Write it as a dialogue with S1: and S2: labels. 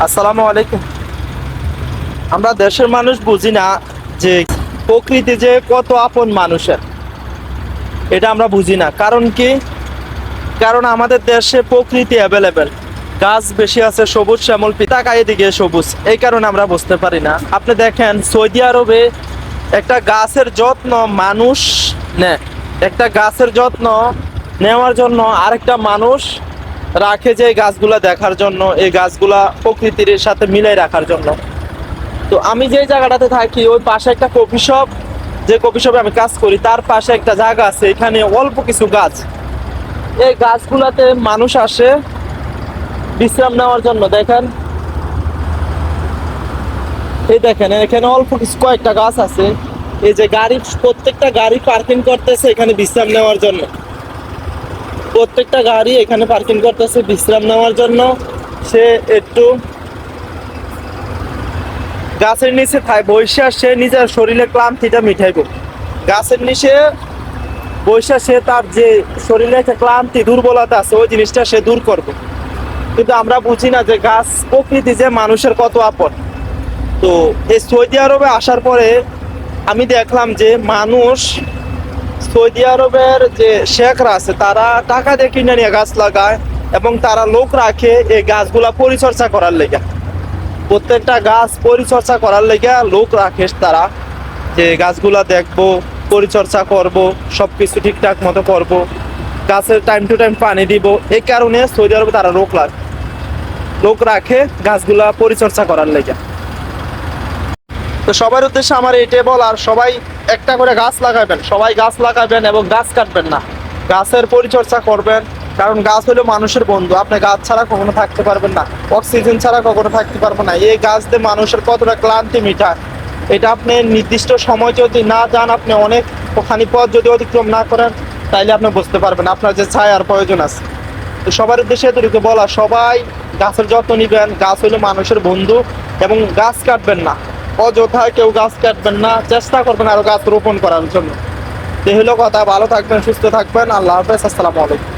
S1: আসসালামু আলাইকুম। আমরা দেশের মানুষ বুঝি না যে প্রকৃতি যে কত আপন মানুষের। এটা আমরা বুঝি না। কারণ কি? কারণ আমাদের দেশে প্রকৃতি অ্যাভেলেবেল গাছ বেশি আছে, সবুজ শ্যামল, পিতা পিতাকা এদিকে সবুজ। এই কারণে আমরা বুঝতে পারি না। আপনি দেখেন, সৌদি আরবে একটা গাছের যত্ন মানুষ নেয়। একটা গাছের যত্ন নেওয়ার জন্য আরেকটা মানুষ রাখে যে এই গাছগুলা দেখার জন্য, এই গাছগুলা প্রকৃতির সাথে মিলাই রাখার জন্য। তো আমি যে জায়গাটাতে থাকি, ওই পাশে একটা কফি শপ। যে কফি শপে আমি কাজ করি, তার পাশে একটা জায়গা আছে, এখানে অল্প কিছু গাছ। এই গাছগুলাতে মানুষ আসে বিশ্রাম নেওয়ার জন্য, দেখেন। এই দেখেন, এখানে অল্প কিছু কয়েকটা গাছ আছে। এই যে গাড়ি, প্রত্যেকটা গাড়ি পার্কিং করতেছে এখানে বিশ্রাম নেওয়ার জন্য। প্রত্যেকটা গাড়ি এখানে পার্কিং করতেছে বিশ্রাম নেওয়ার জন্য। সে একটু গাছের নিচে বৈশা সে নিজের শরীরে ক্লান্তিটা মিটাইব। গাছের নিচে বৈশা সে তার যে শরীরে একটা ক্লান্তি, দুর্বলতা আছে, ওই জিনিসটা সে দূর করবে। কিন্তু আমরা বুঝি না যে গাছ প্রকৃতি যে মানুষের কত আপন। তো এই সৌদি আরবে আসার পরে আমি দেখলাম যে মানুষ সৌদি আরবের যে শেখরা আছে, তারা টাকা দিয়ে কিনে নিয়ে গাছ লাগায় এবং তারা লোক রাখে এই গাছগুলা পরিচর্যা করার লেগে। প্রত্যেকটা গাছ পরিচর্যা করার লেগে লোক রাখে তারা যে গাছগুলা দেখব, পরিচর্যা করব সব কিছু ঠিকঠাক মতো করব, গাছের টাইম টু টাইম পানি দিব এই কারণে সৌদি আরবে তারা লোক রাখে লোক রাখে গাছগুলা পরিচর্যা করার লেগে। তো সবার উদ্দেশ্যে আমার এইটাই বল আর সবাই একটা করে গাছ লাগাবেন। সবাই গাছ লাগাবেন এবং গাছ কাটবেন না। গাছের পরিচর্যা করবেন, কারণ গাছ হলো মানুষের বন্ধু। আপনি গাছ ছাড়া কখনো থাকতে পারবেন না। অক্সিজেন ছাড়া কখনো থাকতে পারবেন না। এই গাছ দিয়ে মানুষের কতটা ক্লান্তি মিটায়, এটা আপনি নির্দিষ্ট সময় যদি না যান, আপনি অনেক ওখানি পথ যদি অতিক্রম না করেন, তাইলে আপনি বুঝতে পারবেন আপনার যে ছায়ার প্রয়োজন আছে। তো সবার উদ্দেশ্যে এতটুকু বলা, সবাই গাছের যত্ন নিবেন। গাছ হলো মানুষের বন্ধু এবং গাছ কাটবেন না। অযথা কেউ গাছ কাটবেন না, চেষ্টা করবেন আরও গাছ রোপণ করার জন্য। এই হলো কথা, ভালো থাকবেন, সুস্থ থাকবেন, আল্লাহ হাফেজ, আসসালামু আলাইকুম।